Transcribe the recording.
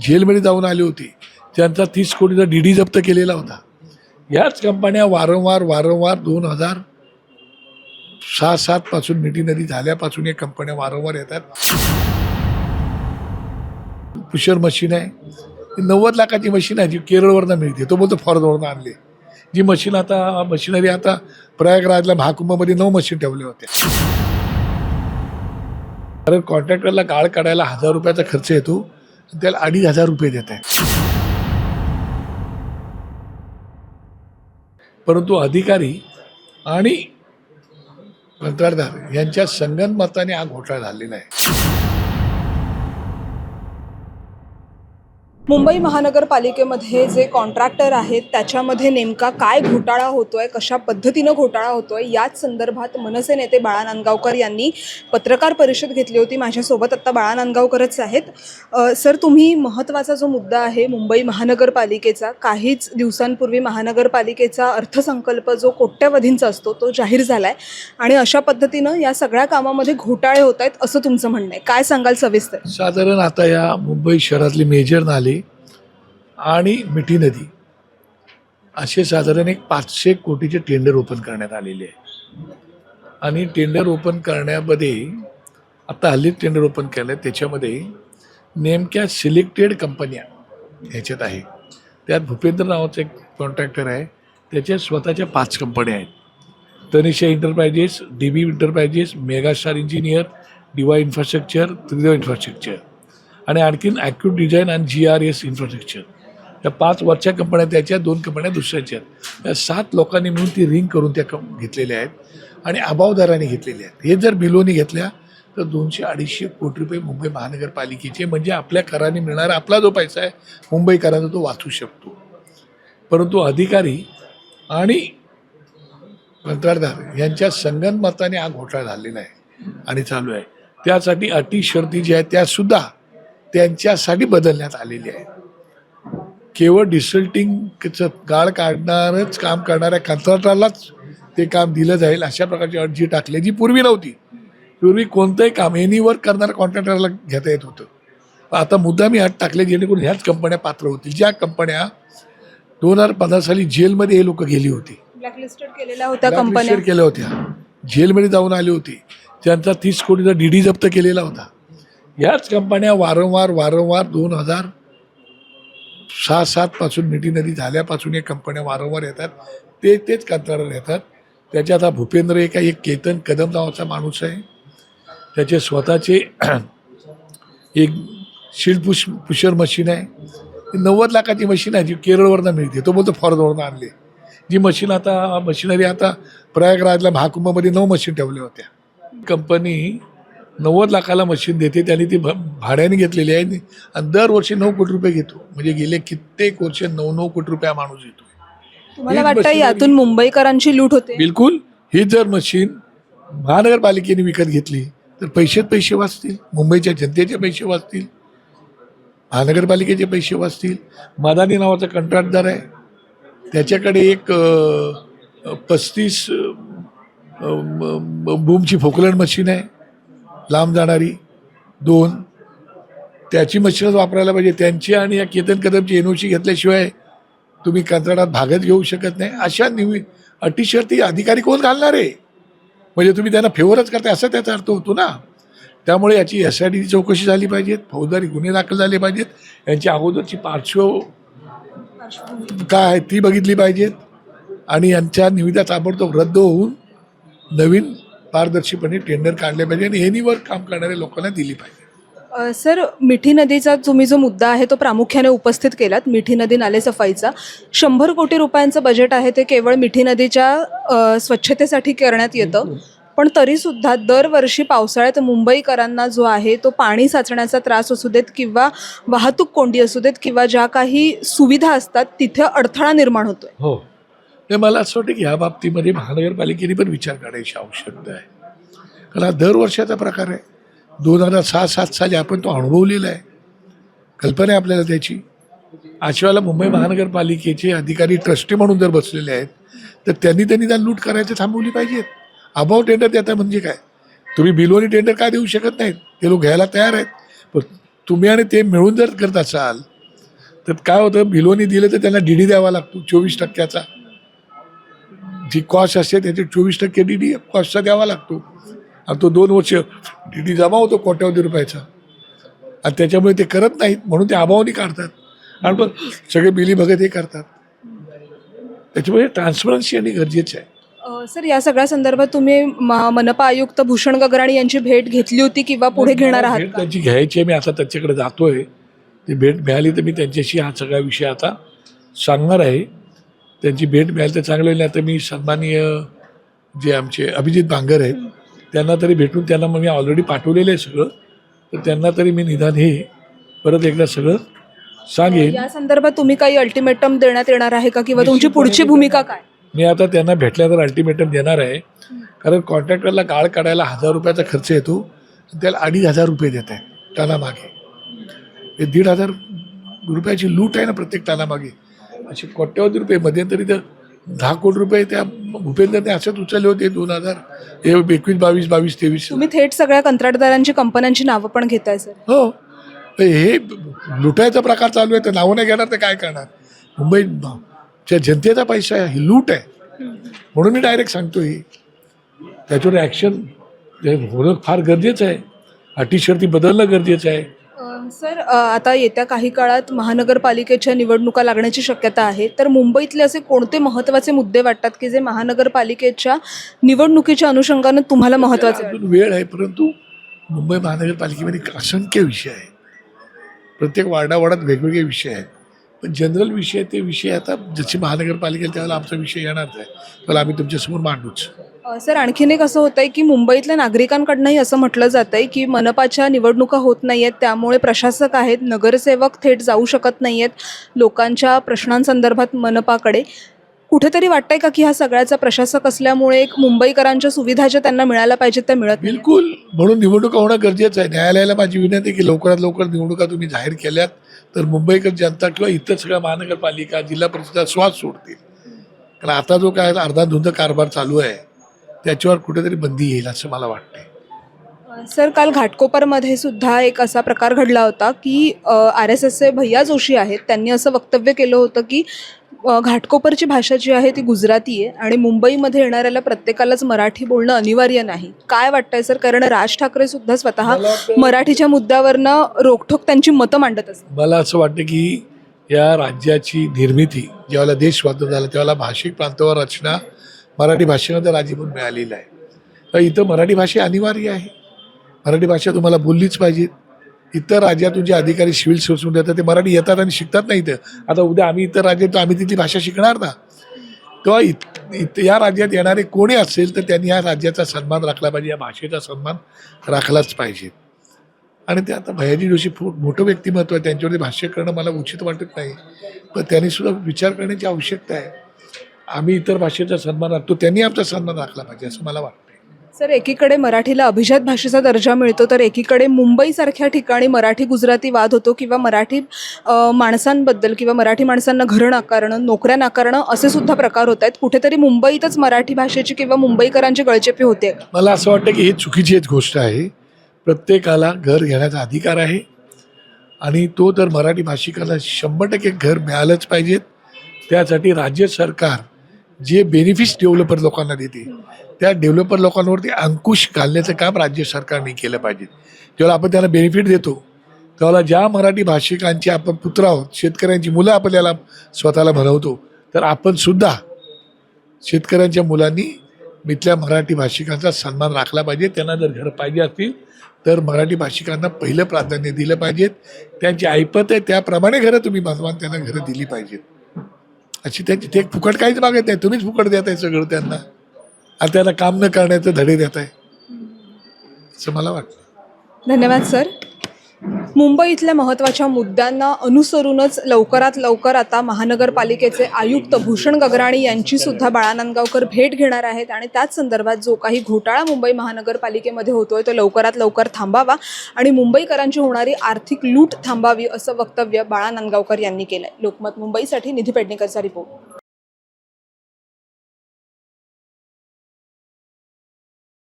जेलमध्ये जाऊन आली होती. त्यांचा तीस कोटीचा डी डी जप्त केलेला होता. याच कंपन्या वारंवार वारंवार दोन हजार सहा सात पासून मिठी नदी झाल्यापासून या कंपन्या वारंवार येतात. पुशर मशीन आहे. नव्वद लाखाची मशीन आहे जी केरळवरनं मिळते. तो बोलतो फॉरेनवरनं आणली. जी मशीन आता मशिनरी आता प्रयागराजला महाकुंभामध्ये नऊ मशीन ठेवल्या होत्या. कारण कॉन्ट्रॅक्टरला गाळ काढायला हजार रुपयाचा खर्च येतो. त्याला अडीच हजार रुपये देत आहे परंतु अधिकारी आणि कंत्राटदार यांच्या संगनमताने हा घोटाळा झालेला आहे. मुंबई महानगरपालिकेमध्ये जे कॉन्ट्रॅक्टर आहेत त्याच्यामध्ये नेमका काय घोटाळा होतोय कशा पद्धतीनं घोटाळा होतोय याच संदर्भात मनसे नेते बाळा नांदगावकर यांनी पत्रकार परिषद घेतली होती. माझ्यासोबत आत्ता बाळा नांदगावकरच आहेत. सर तुम्ही महत्त्वाचा जो मुद्दा आहे मुंबई महानगरपालिकेचा काहीच दिवसांपूर्वी महानगरपालिकेचा अर्थसंकल्प जो कोट्यवधींचा असतो तो जाहीर झाला आहे आणि अशा पद्धतीनं या सगळ्या कामामध्ये घोटाळे होत आहेत असं तुमचं म्हणणं आहे. काय सांगाल सविस्तर? साधारण आता या मुंबई शहरातले मेजर नाले आणि मिठी नदी. असे साधारण एक पाचशे कोटीचे टेंडर ओपन करण्यात आलेले आहे. आणि टेंडर ओपन करण्यामध्ये आता हल्ली टेंडर ओपन केलं आहे त्याच्यामध्ये नेमक्या सिलेक्टेड कंपन्या ह्याच्यात आहे. त्यात भूपेंद्र नावाचा एक कॉन्ट्रॅक्टर आहे. त्याच्या स्वतःच्या पाच कंपन्या आहेत. Tanisha enterprises D B enterprises megastar engineer DY infrastructure Tridev infrastructure आणि आणखीन ॲक्यूट डिझाईन आणि जी आर एस इन्फ्रास्ट्रक्चर त्या पाच वरच्या कंपन्या त्याच्या दोन कंपन्या दुसऱ्याच्या आहेत. त्या सात लोकांनी मिळून ती रिंग करून त्या कं घेतलेल्या आहेत आणि अभावदाराने घेतलेल्या आहेत. हे जर बिलोनी घेतल्या तर दोनशे अडीचशे कोटी रुपये मुंबई महानगरपालिकेचे म्हणजे आपल्या कराने मिळणारा आपला जो पैसा आहे मुंबईकरांचा तो वाचू शकतो. परंतु अधिकारी आणि कंत्राटदार यांच्या संगनमताने हा घोटाळा झालेला आहे आणि चालू आहे. त्यासाठी अटी शर्ती ज्या आहेत त्यासुद्धा त्यांच्यासाठी बदलण्यात आलेल्या आहेत. केवळ डिसल्टिंगचं गाळ काढणारच काम करणाऱ्या कंत्राटदारालाच ते काम दिलं जाईल अशा प्रकारची अट जी टाकली जी पूर्वी नव्हती. पूर्वी कोणतंही काम एनी वर्क करणाऱ्या कॉन्ट्रॅक्टरला घेता येत होतं. आता मुद्दा मी अट टाकले जेणेकरून ह्याच कंपन्या पात्र होतील. ज्या कंपन्या दोन हजार पंधरा साली जेलमध्ये हे लोक गेली होती. ब्लॅकलिस्टेड केलेल्या होत्या कंपन्या. केल्या होत्या. जेलमध्ये जाऊन आले होते. त्यांचा तीस कोटीचा डी डी जप्त केलेला होता. याच कंपन्या वारंवार वारंवार दोन हजार सहा सात पासून मिठी नदी झाल्यापासून या कंपन्या वारंवार येतात. ते तेच कंत्राटदार येतात. त्याच्यात हा भूपेंद्र एक आहे एक केतन कदम नावाचा माणूस आहे. त्याचे स्वतःचे एक शिल्पुश पुशर मशीन आहे. नव्वद लाखाची मशीन आहे जी केरळवरनं मिळते. तो बोलतो फॉरेनवरनं आणली. जी मशीन आता मशिनरी आता प्रयागराजला महाकुंभामध्ये नऊ मशीन ठेवल्या होत्या. कंपनी नव्वद लाखाला मशीन देते त्यांनी ती भाड्याने घेतलेली आहे. आणि दरवर्षी नऊ कोटी रुपये घेतो. म्हणजे गेले कित्येक वर्ष नऊ नऊ कोटी रुपये माणूस तुम्हाला हीच वाटतं यातून मुंबईकरांची लूट होते? बिलकुल. ही जर मशीन महानगरपालिकेने विकत घेतली तर पैसेच पैसे वाचतील. मुंबईच्या जनतेचे पैसे वाचतील. महानगरपालिकेचे पैसे वाचतील. मदानी नावाचा कंत्राटदार आहे. त्याच्याकडे एक पस्तीस बूमची फोकलँड मशीन आहे. लांब जाणारी दोन त्याची मशीनच वापरायला पाहिजे. त्यांची आणि या केतन कदमची एन ओ सी घेतल्याशिवाय तुम्ही कंत्राटात भागच घेऊ शकत नाही. अशा निवि अटीशर्ती अधिकारी कोण घालणार? आहे म्हणजे तुम्ही त्यांना फेवरच करताय असा त्याचा अर्थ होतो ना. त्यामुळे याची एस आय डीची चौकशी झाली पाहिजेत फौजदारी गुन्हे दाखल झाले पाहिजेत. यांची अगोदरची पार्श्व काय आहे ती बघितली पाहिजेत. आणि यांच्या निविदा ताबडतोब रद्द होऊन नवीन पारदर्शीपणे टेंडर काढले पाहिजे आणि एनीवर काम करणाऱ्या लोकांना दिली पाहिजे. सर मिठी नदीचा तुम्ही जो मुद्दा आहे तो प्रामुख्याने उपस्थित केलात मिठी नदी नालेसफाईचा शंभर कोटी रुपयांचं बजेट आहे ते केवळ मिठी नदीच्या स्वच्छतेसाठी करण्यात येतं. पण तरीसुद्धा दरवर्षी पावसाळ्यात मुंबईकरांना जो आहे तो पाणी साचण्याचा त्रास असू देत किंवा वाहतूक कोंडी असू देत किंवा ज्या काही सुविधा असतात तिथे अडथळा निर्माण होतोय. हो. ते मला असं वाटतं की ह्या बाबतीमध्ये महानगरपालिकेने पण विचार करण्याची आवश्यकता आहे. कारण हा दर वर्षाचा प्रकार आहे. दोन हजार सहा सात साली आपण तो अनुभवलेला आहे. कल्पना आहे आपल्याला त्याची. आशिवाला मुंबई महानगरपालिकेचे अधिकारी ट्रस्टी म्हणून जर बसलेले आहेत तर त्यांनी त्यांनी त्या लूट करायचं थांबवली पाहिजेत अभाव टेंडर देता म्हणजे काय? तुम्ही बिलोनी टेंडर का देऊ शकत नाहीत? ते लोक घ्यायला तयार आहेत. पण तुम्ही आणि ते मिळून जर करत असाल तर काय होतं? बिलोनी दिलं तर त्यांना डी डी द्यावा लागतो चोवीस टक्क्याचा. जी कॉस्ट असते त्याचे चोवीस टक्के डी डी कॉस्टचा द्यावा लागतो. आणि तो दोन वर्ष डी डी जमा होतो कोट्यावधी रुपयाचा. आणि त्याच्यामुळे ते करत नाहीत म्हणून ते अभावाने काढतात. आणि पण सगळे बिली भगत हे करतात. त्याच्यामुळे ट्रान्सपरन्सी आणि गरजेचं आहे. सर या सगळ्या संदर्भात तुम्ही मनपा आयुक्त भूषण गगराणी यांची भेट घेतली होती किंवा पुढे घेणार आहात? त्यांची घ्यायची आहे मी आता त्यांच्याकडे जातोय. ती भेट मिळाली तर मी त्यांच्याशी हा सगळा विषय आता सांगणार आहे. त्यांची भेट मिळाली तर चांगलं होईल. आता मी सन्माननीय जे आमचे अभिजित बांगर आहेत त्यांना तरी भेटून त्यांना मग मी ऑलरेडी पाठवलेलं आहे सगळं. तर त्यांना तरी मी निदान हे परत एकदा सगळं सांगेन. या संदर्भात तुम्ही काही अल्टिमेटम देण्यात येणार आहे का किंवा तुमची पुढची भूमिका काय? मी आता त्यांना भेटल्यानंतर अल्टिमेटम देणार आहे. कारण कॉन्ट्रॅक्टरला गाळ काढायला हजार रुपयाचा खर्च येतो त्याला अडीच हजार रुपये देत आहे टनामागे. हे दीड हजार रुपयाची लूट आहे ना प्रत्येक टनामागे. असे कोट्यावधी रुपये मध्यंतरी तर दहा कोटी रुपये त्या भूपेंद्रने असंच उचलले होते दोन हजार. एकवीस बावीस बावीस तेवीस. तुम्ही थेट सगळ्या कंत्राटदारांची कंपन्यांची नावं पण घेताय सर. हो. हे लुटायचा प्रकार चालू आहे तर नावं नाही घेणार तर काय करणार? मुंबईच्या जनतेचा पैसा आहे ही लूट आहे. म्हणून मी डायरेक्ट सांगतो ही त्याच्यावर ॲक्शन होणं फार गरजेचं आहे. अटी शर्ती बदलणं गरजेचं आहे. सर आता येत्या काही काळात महानगरपालिकेच्या निवडणुका लागण्याची शक्यता आहे. तर मुंबईतले असे कोणते महत्त्वाचे मुद्दे वाटतात की जे महानगरपालिकेच्या निवडणुकीच्या अनुषंगानं तुम्हाला महत्त्वाचे अजून वेळ आहे परंतु मुंबई महानगरपालिकेमध्ये असंख्य विषय आहेत. प्रत्येक वार्डावार्डात वेगवेगळे विषय आहेत. पण जनरल विषय ते विषय आता जशी महानगरपालिकेला त्यावेळेला आमचा विषय येणार आहे त्याला आम्ही तुमच्यासमोर मांडूच. सर आणखीन एक असं होतं आहे की मुंबईतल्या नागरिकांकडनंही असं म्हटलं जात आहे की मनपाच्या निवडणुका होत नाही आहेत त्यामुळे प्रशासक आहेत नगरसेवक थेट जाऊ शकत नाही आहेत लोकांच्या प्रश्नांसंदर्भात मनपाकडे. कुठेतरी वाटतंय का की ह्या सगळ्याचा प्रशासक असल्यामुळे एक मुंबईकरांच्या सुविधा ज्या त्यांना मिळायला पाहिजेत त्या मिळत नाही बिलकुल. म्हणून निवडणुका होणं गरजेचं आहे. न्यायालयाला माझी विनंती आहे की लवकरात लवकर निवडणुका तुम्ही जाहीर केल्यात. तर मुंबईकर जनता किंवा इतर सगळ्या महानगरपालिका जिल्हा परिषदा श्वास सोडतील. कारण आता जो काय अर्धा धुंद कारभार चालू आहे त्याच्यावर कुठेतरी बंदी येईल असं मला वाटतंय. सर काल घाटकोपरमध्ये सुद्धा एक असा प्रकार घडला होता की आर एस एसचे भैया जोशी आहेत त्यांनी असं वक्तव्य केलं होतं की घाटकोपरची भाषा जी आहे ती गुजराती आहे आणि मुंबईमध्ये येणाऱ्याला प्रत्येकालाच मराठी बोलणं अनिवार्य नाही. काय वाटतंय सर? कारण राज ठाकरे सुद्धा स्वतः मराठीच्या मुद्द्यावरनं रोखठोक त्यांची मतं मांडत असतात. मला असं वाटतं की या राज्याची निर्मिती ज्यावेळेला देश स्वातंत्र्य झाला त्यावेळेला भाषिक प्रांतावर रचना मराठी भाषेमध्ये राजीवून मिळालेलं आहे. तर इथं मराठी भाषा अनिवार्य आहे. मराठी भाषा तुम्हाला बोललीच पाहिजे. इतर राज्यातून जे अधिकारी सिव्हिल सर्व्हिस येतात ते मराठी येतात आणि शिकतात नाही इथं. आता उद्या आम्ही इतर राज्यात आम्ही तिथली भाषा शिकणार ना? तेव्हा इत इत या राज्यात येणारे कोणी असेल तर त्यांनी या राज्याचा सन्मान राखला पाहिजे या भाषेचा सन्मान राखलाच पाहिजे. आणि ते आता भयाजी जोशी खूप मोठं व्यक्तिमत्व आहे त्यांच्यावरती भाष्य करणं मला उचित वाटत नाही. पण त्यांनी सुद्धा विचार करण्याची आवश्यकता आहे. आम्ही इतर भाषेचा सन्मान राखतो त्यांनी आमचा सन्मान राखला पाहिजे असं मला वाटतं सर एकीकडे मराठीला अभिजात भाषेचा दर्जा मिळतो तर एकीकडे मुंबईसारख्या ठिकाणी मराठी गुजराती वाद होतो किंवा मराठी माणसांबद्दल किंवा मराठी माणसांना घरं नाकारणं नोकऱ्या नाकारणं असे सुद्धा प्रकार होत आहेत. कुठेतरी मुंबईतच मराठी भाषेची किंवा मुंबईकरांची गळचेपी होते. मला असं वाटतं की ही चुकीची एक गोष्ट आहे. प्रत्येकाला घर घेण्याचा अधिकार आहे आणि तो तर मराठी भाषिकाला शंभर टक्के घर मिळालंच पाहिजेत. त्यासाठी राज्य सरकार जे बेनिफिट्स डेव्हलपर लोकांना देते त्या डेव्हलपर लोकांवरती अंकुश घालण्याचं काम राज्य सरकारने केलं पाहिजे. जेव्हा आपण त्यांना बेनिफिट देतो तेव्हा ज्या मराठी भाषिकांची आपण पुत्र आहोत शेतकऱ्यांची मुलं आपल्याला स्वतःला म्हणवतो तर आपण सुद्धा शेतकऱ्यांच्या मुलांनी इथल्या मराठी भाषिकांचा सन्मान राखला पाहिजे. त्यांना जर घर पाहिजे असतील तर मराठी भाषिकांना पहिलं प्राधान्य दिलं पाहिजेत त्यांची ऐपत आहे त्याप्रमाणे घरं तुम्ही भगवान त्यांना घरं दिली पाहिजेत. अशी त्यांची ते फुकट काहीच मागत नाही. तुम्हीच फुकट देत आहे सगळं त्यांना. आणि त्यांना काम न करण्याचे धडे देत आहे असं मला वाटतं. धन्यवाद सर. मुंबईतल्या महत्त्वाच्या मुद्द्यांना अनुसरूनच लवकरात लवकर आता महानगरपालिकेचे आयुक्त भूषण गगराणी यांची सुद्धा बाळानंदगावकर भेट घेणार आहेत. आणि त्याच संदर्भात जो काही घोटाळा मुंबई महानगरपालिकेमध्ये होतोय तो लवकरात लवकर थांबावा आणि मुंबईकरांची होणारी आर्थिक लूट थांबावी असं वक्तव्य बाळा नांदगावकर यांनी आहे लोकमत मुंबईसाठी निधी पेडणेकरचा रिपोर्ट.